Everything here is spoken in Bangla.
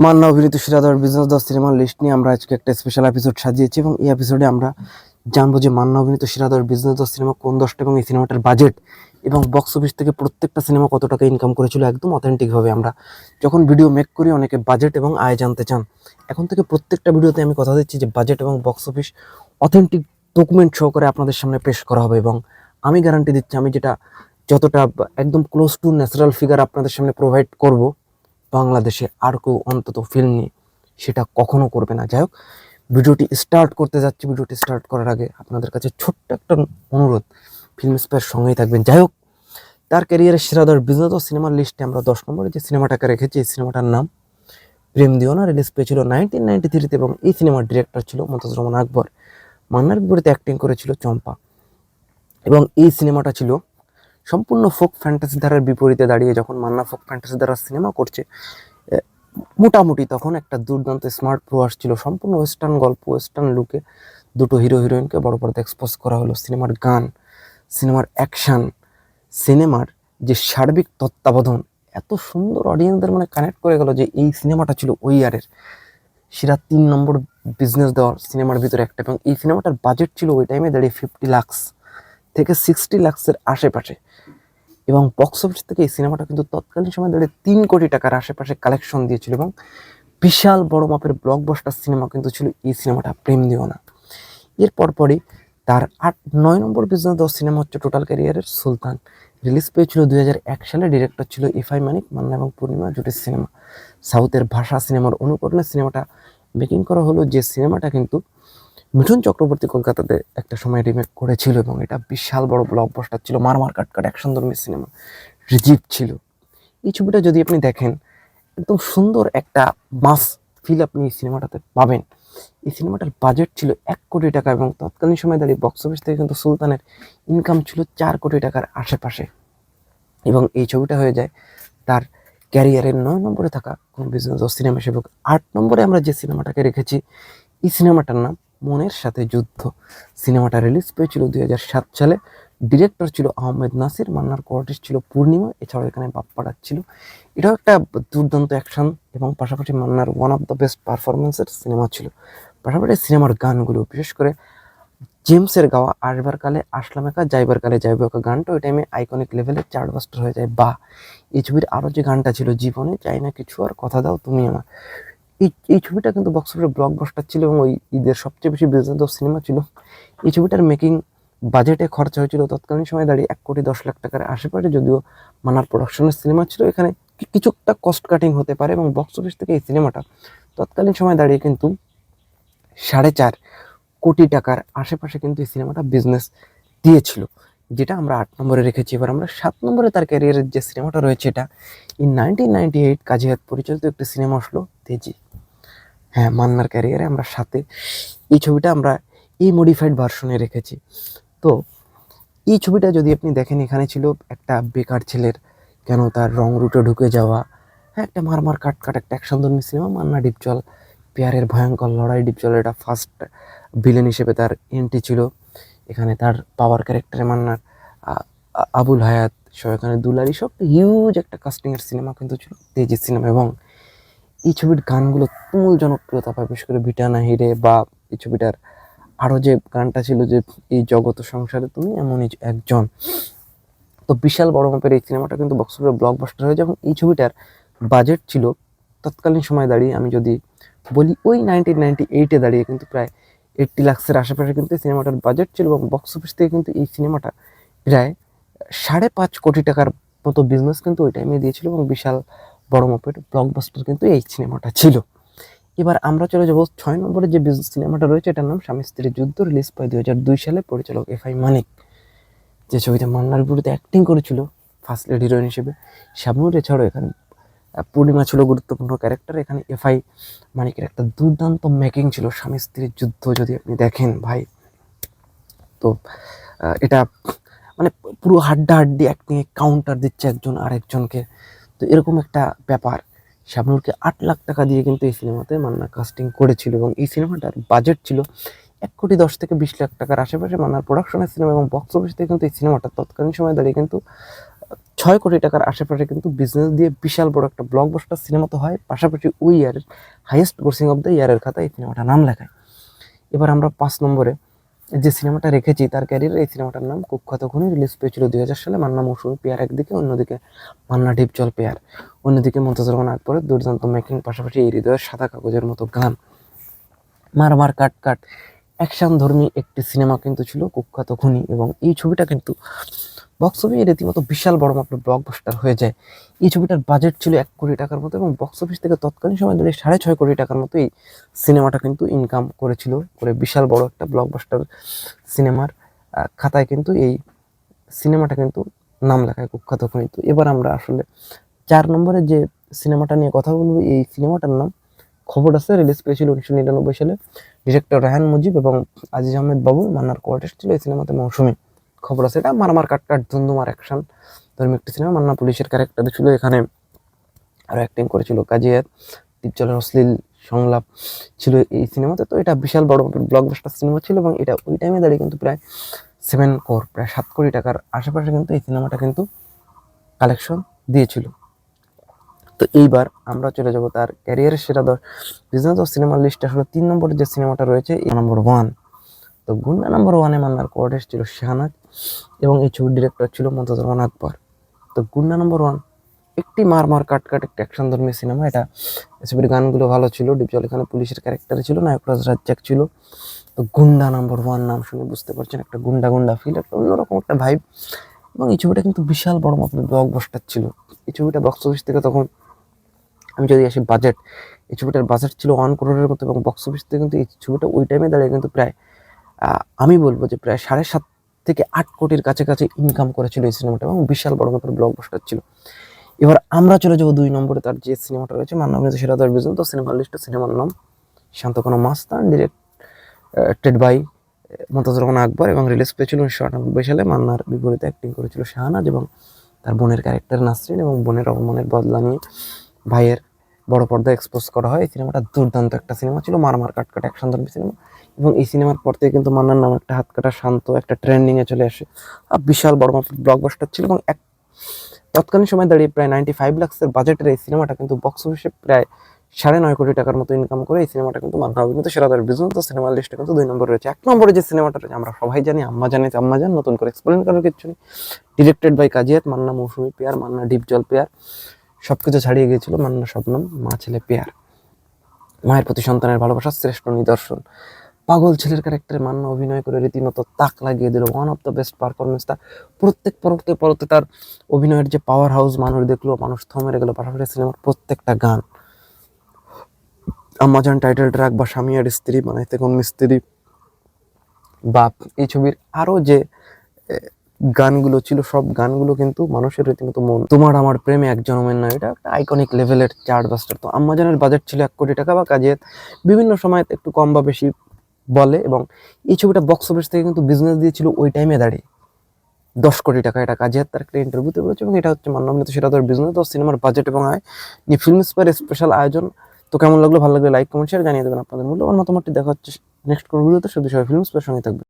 মান্না অভিনীত শিরাদার বিজনেস দশ সিনেমার লিস্ট নিয়ে আমরা আজকে একটা স্পেশাল এপিসোড সাজিয়েছি এবং এই এপিসোডে আমরা জানব যে মান্না অভিনীত শিরাদার বিজনেস দশ সিনেমা কোন দশটা এবং এই সিনেমাটার বাজেট এবং বক্স অফিস থেকে প্রত্যেকটা সিনেমা কত টাকা ইনকাম করেছিল একদম অথেন্টিকভাবে আমরা যখন ভিডিও মেক করি, অনেকে বাজেট এবং আয় জানতে চান। এখন থেকে প্রত্যেকটা ভিডিওতে আমি কথা দিচ্ছি যে বাজেট এবং box office authentic document show সহকারে আপনাদের সামনে পেশ করা হবে এবং আমি গ্যারান্টি দিচ্ছি, আমি যেটা যতটা একদম ক্লোজ টু ন্যাচারাল ফিগার আপনাদের সামনে প্রোভাইড করব বাংলাদেশে আর কেউ অন্তত ফিল্ম নিয়ে সেটা কখনো করবে না। যাই হোক, ভিডিওটি স্টার্ট করতে যাচ্ছি। ভিডিওটি স্টার্ট করার আগে আপনাদের কাছে ছোট্ট একটা অনুরোধ ফিল্ম স্পেয়ার সঙ্গেই থাকবেন। যাই হোক, তার ক্যারিয়ারের সেরাদার বিজনেস সিনেমার লিস্টে আমরা দশ নম্বরে যে সিনেমাটাকে রেখেছি, এই সিনেমাটার নাম প্রেম দিওনা। রিলিজ পেয়েছিল নাইনটিন নাইনটি থ্রিতে এবং এই সিনেমার ডিরেক্টর ছিল মমতাজ রহমান আকবর। মান্নার বিপরীতে অ্যাক্টিং করেছিল চম্পা। এবং এই সিনেমাটা ছিল সম্পূর্ণ ফোক ফ্যান্টাসি ধারার বিপরীতে দাঁড়িয়ে যখন মান্না ফোক ফ্যান্টাসি ধারার সিনেমা করছে মোটামুটি তখন একটা দুর্দান্ত স্মার্ট প্রো আসছিল। সম্পূর্ণ ওয়েস্টার্ন গল্প ওয়েস্টার্ন লুকে দুটো হিরো হিরোইনকে বড় পর্দা এক্সপোজ করা হলো। সিনেমার গান সিনেমার অ্যাকশন সিনেমার যে সার্বিক তত্ত্বাবধান, এত সুন্দর অডিয়েন্সদের মানে কানেক্ট করে গেল যে এই সিনেমাটা ছিল ওই ইয়ারের সেরা তিন নম্বর বিজনেস দেওয়ার সিনেমার ভিতরে একটা, এবং এই সিনেমাটার বাজেট ছিল ওই টাইমে দাঁড়িয়ে ফিফটি লাক্স থেকে সিক্সটি লাক্সের আশেপাশে। এবং বক্স অফিস থেকে এই সিনেমাটা কিন্তু তৎকালীন সময় দাঁড়িয়ে তিন কোটি টাকার আশেপাশে কালেকশন দিয়েছিল এবং বিশাল বড় মাপের ব্লকবাস্টার সিনেমা কিন্তু ছিল এই সিনেমাটা প্রেম দিও না। এর পরপরই তার আট, নয় নম্বর বিজনেস দেওয়া সিনেমা হচ্ছে টোটাল ক্যারিয়ারের সুলতান। রিলিজ পেয়েছিল দুই হাজার এক সালে ডিরেক্টর ছিল ইফাই মানিক মান্না এবং পূর্ণিমা জুটির সিনেমা সাউথের ভাষা সিনেমার অনুকরণে সিনেমাটা মেকিং করা হলো, যে সিনেমাটা কিন্তু মিঠুন চক্রবর্তী কলকাতাতে একটা সময় রিমেক করেছিল এবং এটা বিশাল বড় ব্লক ব্লকবাস্টার ছিল, মারমার কাটকাট অ্যাকশন ধর্মী সিনেমা রিজিভ ছিল। এই ছবিটা যদি আপনি দেখেন, একদম সুন্দর একটা মাস ফিল আপনি এই সিনেমাটাতে পাবেন। এই সিনেমাটার বাজেট ছিল এক কোটি টাকা এবং তৎকালীন সময় দাঁড়িয়ে বক্স অফিস থেকে কিন্তু সুলতানের ইনকাম ছিল চার কোটি টাকার আশেপাশে। এবং এই ছবিটা হয়ে যায় তার ক্যারিয়ারের নয় নম্বরে থাকা কোনো বিজনেস ও সিনেমা সেবক। আট নম্বরে আমরা যে সিনেমাটাকে রেখেছি, এই সিনেমাটার নাম মনের সাথে যুদ্ধ। সিনেমাটা রিলিজ পেয়েছিল দুই হাজার সাত সালে। ডিরেক্টর ছিল আহমেদ নাসির, মান্নার কোয়ার্টিস্ট ছিল পূর্ণিমা, এছাড়াও এখানে বাপ্পাড়া ছিল। এটাও একটা দুর্দান্ত অ্যাকশন এবং পাশাপাশি মান্নার ওয়ান অফ দ্য বেস্ট পারফরমেন্সের সিনেমা ছিল। পাশাপাশি সিনেমার গানগুলো, বিশেষ করে জেমসের গাওয়া আসবার কালে, আসলাম একা যাইবার কালে যাইব একা গানটা, ওই টাইমে আইকনিক লেভেলে চার্টবাস্টার হয়ে যায়। বা এই ছবির আরও যে গানটা ছিল, জীবনে চাই না কিছু আর, কথা দাও তুমি আমার। এই এই ছবিটা কিন্তু বক্স অফিসে ব্লকবাস্টার ছিল এবং ওই ঈদের সবচেয়ে বেশি বিজনেস অফ সিনেমা ছিল। এই ছবিটার মেকিং বাজেটে খরচা হয়েছিল তৎকালীন সময় দাঁড়িয়ে এক কোটি দশ লাখ টাকার আশেপাশে, যদিও মানার প্রোডাকশনের সিনেমা ছিল। এখানে কিছুটা কস্ট কাটিং হতে পারে এবং বক্স অফিস থেকে এই সিনেমাটা তৎকালীন সময় দাঁড়িয়ে কিন্তু সাড়ে চার কোটি টাকার আশেপাশে কিন্তু এই সিনেমাটা বিজনেস দিয়েছিল, যেটা আমরা আট নম্বরে রেখেছি। এবার আমরা সাত নম্বরে তার ক্যারিয়ারের যে সিনেমাটা রয়েছে, এটা in nineteen ninety eight Kazi Hayat পরিচালিত একটি সিনেমা আসলো তেজি। হ্যাঁ মান্নার ক্যারিয়ারে আমরা সাথে। এই ছবিটা আমরা এই মডিফাইড ভার্সনে রেখেছি। তো, এই ছবিটা যদি আপনি দেখেন, এখানে ছিল একটা বেকার ছেলের, কেন তার রং রুটে ঢুকে যাওয়া হ্যাঁ একটা মারমার কাট কাট একটা অ্যাকশন ধর্মী সিনেমা মান্না ডিপজল, পেয়ারের ভয়ঙ্কর লড়াই, ডিপজল এটা ফার্স্ট ভিলেন হিসেবে তার এন্ট্রি ছিল। এখানে তার পাওয়ার ক্যারেক্টারে মান্নার আবুল হায়াত সব এখানে দুলারি সব হিউজ একটা কাস্টিংয়ের সিনেমা কিন্তু ছিল তেজি সিনেমা এবং এই ছবির গানগুলো তুমুল জনপ্রিয়তা পায়, বিশেষ করে ভিটানা হিরে বা এই ছবিটার আরও যে গানটা ছিল যে এই জগত সংসারে তুমি এমনই একজন। তো বিশাল বড় মাপের এই সিনেমাটা কিন্তু বক্স অফিসে ব্লকবাস্টার হয়েছে এবং এই ছবিটার বাজেট ছিল তৎকালীন সময় দাঁড়িয়ে আমি যদি বলি ওই নাইনটিন নাইনটি এইটে দাঁড়িয়ে কিন্তু প্রায় এইটটি লাক্সের আশেপাশে কিন্তু এই সিনেমাটার বাজেট ছিল এবং বক্স অফিস থেকে কিন্তু এই সিনেমাটা প্রায় সাড়ে পাঁচ কোটি টাকার মতো বিজনেস কিন্তু ওই টাইমে দিয়েছিল এবং বিশাল বড় মাপের ব্লকবাস্টার কিন্তু এই সিনেমাটা ছিল। এবার আমরা চলে যাব ছয় নম্বরে যে সিনেমাটা রয়েছে, এটার নাম স্বামী স্ত্রীর যুদ্ধ রিলিজ পায় দু হাজার দুই সালে পরিচালক এফ আই মানিক। যে ছবিতে মান্নার বিরুদ্ধে অ্যাক্টিং করেছিল ফার্স্ট লেড হিরোইন হিসেবে। শাবনুর এছাড়াও এখানে পূর্ণিমা ছিল গুরুত্বপূর্ণ ক্যারেক্টার এখানে এফ আই মানিকের একটা দুর্দান্ত মেকিং ছিল স্বামী স্ত্রীর যুদ্ধ, যদি আপনি দেখেন ভাই। তো এটা মানে পুরো হাড্ডা হাড্ডি অ্যাক্টিংয়ে কাউন্টার দিচ্ছে একজন আরেকজনকে। তো এরকম একটা ব্যাপার। শাবনুরকে আট লাখ টাকা দিয়ে কিন্তু এই সিনেমাতে মান্না কাস্টিং করেছিল এবং এই সিনেমাটার বাজেট ছিল এক কোটি দশ থেকে বিশ লাখ টাকার আশেপাশে মান্নার প্রোডাকশনের সিনেমা এবং বক্স অফিস থেকে কিন্তু এই সিনেমাটা তৎকালীন সময় দাঁড়িয়ে কিন্তু, ছয় কোটি টাকার আশেপাশে কিন্তু বিজনেস দিয়ে বিশাল বড় একটা ব্লকবাস্টার সিনেমা তো হয়। পাশাপাশি ওই ইয়ারের হাইয়েস্ট গ্রোসিং অফ দ্য ইয়ারের খাতা এই সিনেমাটা নাম লেখায়। এবার আমরা পাঁচ নম্বরে যে সিনেমাটা রেখেছি, তার ক্যারিয়ার এই সিনেমাটার নাম কুখ্যাত খুনি রিলিজ পেয়েছিল দুই হাজার সালে। মান্না মৌসুমী পেয়ার একদিকে, অন্যদিকে মান্না ঢিপ জল পেয়ার। অন্যদিকে মমতাজ রহমান আকবরের দুর্দান্ত মেকিং পাশাপাশি এই হৃদয়ের সাদা কাগজের মতো গান। মার মার কাট কাট। অ্যাকশন ধর্মী একটি সিনেমা কিন্তু ছিল কুখ্যাত খুনি এবং এই ছবিটা কিন্তু বক্স অফিসে রীতিমতো বিশাল বড় মাপের ব্লকবাস্টার হয়ে যায়। এই ছবিটার বাজেট ছিল এক কোটি টাকার মতো এবং বক্স অফিস থেকে তৎকালীন সময় ধরে সাড়ে ছয় কোটি টাকার মতো এই সিনেমাটা কিন্তু ইনকাম করেছিল করে বিশাল বড় একটা ব্লকবাস্টার সিনেমার খাতায় কিন্তু এই সিনেমাটা কিন্তু নাম লেখায় কুখ্যাত কিন্তু এবার আমরা আসলে চার নম্বরে যে সিনেমাটা নিয়ে কথা বলব, এই সিনেমাটার নাম খবর আছে রিলিজ পেয়েছিল উনিশশো নিরানব্বই সালে। ডিরেক্টর রায়হান মুজিব এবং আজিজ আহমেদ বাবু মান্নার কোয়ার্টেস্ট ছিল এই সিনেমাতে মৌসুমী। খবর আছে এটা মারামার কাট কাট ধুন্ধুমার অ্যাকশন ধর্মী একটি সিনেমা মান্না পুলিশের ক্যারেক্টার ছিল এখানে আরও অ্যাক্টিং করেছিল কাজিয়াত দীপজলের অশ্লীল সংলাপ ছিল এই সিনেমাতে তো এটা বিশাল বড় ব্লকবাস্টার সিনেমা ছিল এবং এটা ওই টাইমে দাঁড়িয়ে কিন্তু প্রায় সেভেন কোর প্রায় সাত কোটি টাকার আশেপাশে কিন্তু এই সিনেমাটা কিন্তু কালেকশন দিয়েছিল। তো এইবার আমরা চলে যাব তার ক্যারিয়ারের সেরা দশ। বিজনেস অফ সিনেমার লিস্টে আসলে তিন নম্বরের যে সিনেমাটা রয়েছে এই নম্বর ওয়ান তো গুন্ডা নম্বর ওয়ানে মান্নার কোয়ার্টেস ছিল শাহনাজ। এবং এই ছবির ডিরেক্টর ছিল মমতাজ রহমান আকবর। তো গুন্ডা নম্বর ওয়ান একটি মার মার কাট কাট, একটি অ্যাকশন ধর্মী সিনেমা এটা ছবির গানগুলো ভালো ছিল, ডিপজল এখানে পুলিশের ক্যারেক্টারে ছিল নায়করাজ রাজ্জাক ছিল। তো গুন্ডা নাম্বার ওয়ান নাম শুনে বুঝতে পারছেন, একটা গুন্ডা গুন্ডা ফিল একটা অন্যরকম একটা ভাইব এবং এই ছবিটা কিন্তু বিশাল বড় মাপের ব্লকবাস্টার ছিল। এই ছবিটা বক্স অফিস থেকে তখন, আমি যদি আসি বাজেট এই ছবিটার বাজেট ছিল ওয়ান করোড়ের মতো এবং বক্স অফিস থেকে কিন্তু এই ছবিটা ওই টাইমে দাঁড়িয়ে কিন্তু প্রায় আমি বলব যে প্রায় সাড়ে সাত থেকে আট কোটির কাছাকাছি ইনকাম করেছিল এই সিনেমাটা এবং বিশাল বড় মাপের ব্লকবাস্টার ছিল। এবার আমরা চলে যাব দুই নম্বরে, তার যে সিনেমাটা রয়েছে মান্না অভিনীত সেরা দশ বিজন তো সিনেমার লিস্টে সিনেমার নাম শান্তকোনা মাস্তান ডিরেক্টেড বাই মমতাজ রহমান আকবর এবং রিলিজ পেয়েছিল উনিশশো আটানব্বই সালে। মান্নার বিপরীতে অ্যাক্টিং করেছিল শাহনাজ এবং তার বোনের ক্যারেক্টার নাসরিন এবং বোনের অপমানের বদলা নিয়ে ভাইয়ের বড় পর্দায় এক্সপোজ করা হয়। এই সিনেমাটা দুর্দান্ত একটা সিনেমা ছিল, মারমার কাটকাট অ্যাকশন ধর্মী সিনেমা। এবং এই সিনেমার পর থেকে কিন্তু মান্নার নাম একটা হাত কাটা শান্ত একটা ট্রেন্ডিংয়ে চলে আসে। আর বিশাল বড় মাপের ব্লকবাস্টার ছিল এবং এক তৎকালীন সময় দাঁড়িয়ে প্রায় নাইনটি ফাইভ লাক্সের বাজেটের এই সিনেমাটা কিন্তু বক্স অফিসে প্রায় সাড়ে নয় কোটি টাকার মতো ইনকাম করে এই সিনেমাটা কিন্তু মান্না অভিনীত সেরা দশ বিজনেস তো সিনেমার লিস্টে কিন্তু দুই নম্বর রয়েছে। এক নম্বরে যে সিনেমাটা রয়েছে, আমরা সবাই জানি, আম্মা জানি আম্মা জান, নতুন করে এক্সপ্লেন করার কিছু নেই। Directed by Kazi Hayat Manna Moushumi pair Manna Dipjol pair সব কিছু ছাড়িয়ে গিয়েছিল মান্না শবনম মা, ছেলে, পেয়ার। মায়ের প্রতি সন্তানের ভালোবাসার শ্রেষ্ঠ নিদর্শন। পাগল ছেলের ক্যারেক্টারে মান্না অভিনয় করে রীতিমতো তাক লাগিয়ে দিল। One of the best performance তার প্রত্যেক পরবর্তী পরতে তার অভিনয়ের যে পাওয়ার হাউস মানুষ দেখল, মানুষ থমেরে গেল, পাশাপাশি সিনেমার প্রত্যেকটা গান। আমাজন টাইটেল ট্র্যাক বা স্বামী আর স্ত্রী বানাইতে কোন মিস্ত্রি, বাপ, এই ছবির আরও যে গানগুলো ছিল, সব গানগুলো কিন্তু মানুষের রীতিমতো মন। তোমার আমার প্রেমে এক জনমের নয় এটা একটা আইকনিক লেভেলের চার্ট বাস্টার তো। আম্মাজানের বাজেট ছিল এক কোটি টাকা বা কাজে বিভিন্ন সময় একটু কম বা বেশি বলে এবং এই ছবিটা বক্স অফিস থেকে কিন্তু বিজনেস দিয়েছিল ওই টাইমে দাঁড়িয়ে। দশ কোটি টাকা এটা কাজে তার একটা ইন্টারভিউতে বলেছে এবং এটা হচ্ছে মান্নামৃত সেটা তোর বিজনেস তো সিনেমার বাজেট এবং আয় নিয়ে ফিল্ম স্পার স্পেশাল আয়োজন। তো কেমন লাগল? ভালো লাগলে লাইক কমেন্ট শেয়ার জানিয়ে দেবেন আপনাদের মূল্যবান মতামতটি। দেখা হচ্ছে নেক্সট কোনো ভিডিওতে শুধু সবাই ফিল্ম স্পার সঙ্গে থাকবে।